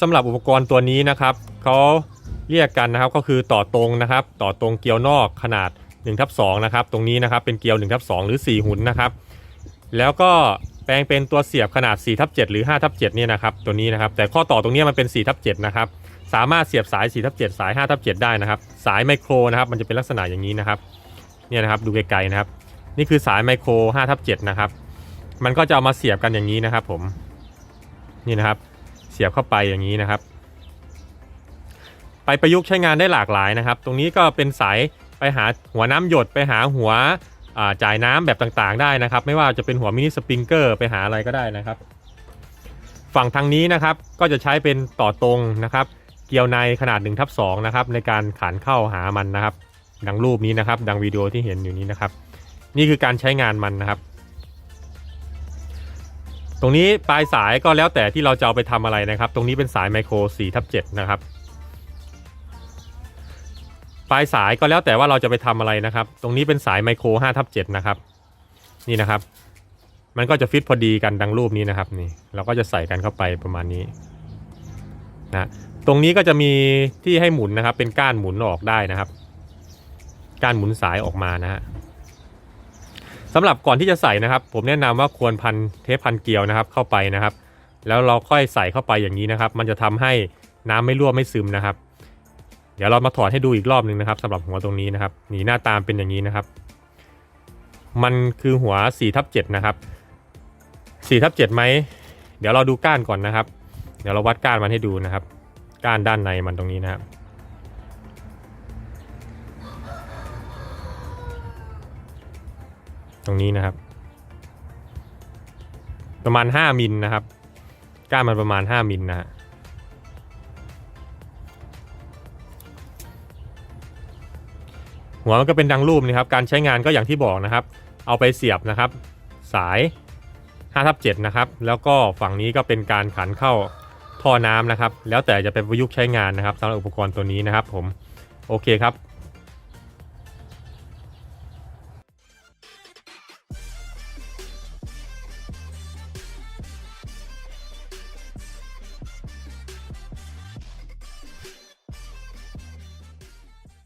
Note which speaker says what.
Speaker 1: สำหรับอุปกรณ์ตัวนี้นะครับเขาเรียกกันนะครับก็คือต่อตรงนะครับ ต่อตรงเกลียวนอกขนาด1ทับ2นะครับ ตรงนี้นะครับเป็นเกลียว1ทับ2หรือ 4 หุ่นนะครับ แล้วก็แปลงเป็นตัวเสียบขนาด4ทับ7หรือ5ทับ7เนี่ยนะครับตัวนี้นะครับ แต่ข้อต่อตรงนี้มันเป็น4ทับ7นะครับ สามารถเสียบสาย4ทับ7สาย5ทับ7ได้นะครับ สายไมโครนะครับ มันจะเป็นลักษณะอย่างนี้นะครับ เนี่ยนะครับดูไกลๆนะครับ นี่คือสายไมโคร5ทับ7นะครับ มันก็จะเอามาเสียบกันอย่างนี้นะครับ ผม นี่นะครับ เสียบเข้าไปอย่างนี้นะครับ ไปประยุกต์ใช้งานได้หลากหลายนะครับ ตรงนี้ก็เป็นสายไปหาหัวน้ำหยดไปหาหัวจ่ายน้ำแบบต่างๆ ได้นะครับ ไม่ว่าจะเป็นหัวมินิสปริงเกอร์ไปหาอะไรก็ได้นะครับ ฝั่งทางนี้นะครับก็จะใช้เป็นต่อตรงนะครับ เกลียวในขนาด1ทับ2นะครับในการขานเข้าหามันนะครับ ดังรูปนี้นะครับ ดังวิดีโอที่เห็นอยู่นี้นะครับ นี่คือการใช้งานมันนะครับ ตรงนี้ปลายสายก็แล้วแต่ที่เราจะเอาไปทำอะไรนะครับ ตรงนี้เป็นสายไมโคร4ทับ7นะครับ ปลายสายก็แล้วแต่ว่าเราจะไปทำอะไรนะครับ ตรงนี้เป็นสายไมโคร5ทับ7นะครับ นี่นะครับ มันก็จะฟิตพอดีกันดังรูปนี้นะครับ นี่ เราก็จะใส่กันเข้าไปประมาณนี้นะตรงนี้ก็จะมีที่ให้หมุนนะครับ เป็นก้านหมุนออกได้นะครับ ก้านหมุนสายออกมานะฮะ สำหรับก่อนที่จะใส่นะครับ ผมแนะนำว่าควรพันเทปพันเกลียวนะครับเข้าไปนะครับ แล้วเราค่อยใส่เข้าไปอย่างนี้นะครับ มันจะทำให้น้ำไม่รั่วไม่ซึมนะครับ เดี๋ยวเรามาถอดให้ดูอีกรอบหนึ่งนะครับสำหรับหัวตรงนี้นะครับนี่หน้าตามเป็นอย่างนี้นะครับ มันคือหัว4ทับ7นะครับ4ทับ7ไหมเดี๋ยวเราดูก้านก่อนนะครับ เดี๋ยวเราวัดก้านมันให้ดูนะครับ ก้านด้านในมันตรงนี้นะครับ ตรงนี้นะครับ ประมาณ 5มิลนะครับ ก้านมันประมาณ 5มิลนะฮะหัวมันก็เป็นดังรูปนะครับ การใช้งานก็อย่างที่บอกนะครับ เอาไปเสียบนะครับ สาย5ทับ7นะครับ แล้วก็ฝั่งนี้ก็เป็นการขันเข้าท่อน้ำนะครับ แล้วแต่จะเป็นประยุกต์ใช้งานนะครับสำหรับอุปกรณ์ตัวนี้นะครับผม โอเคครับ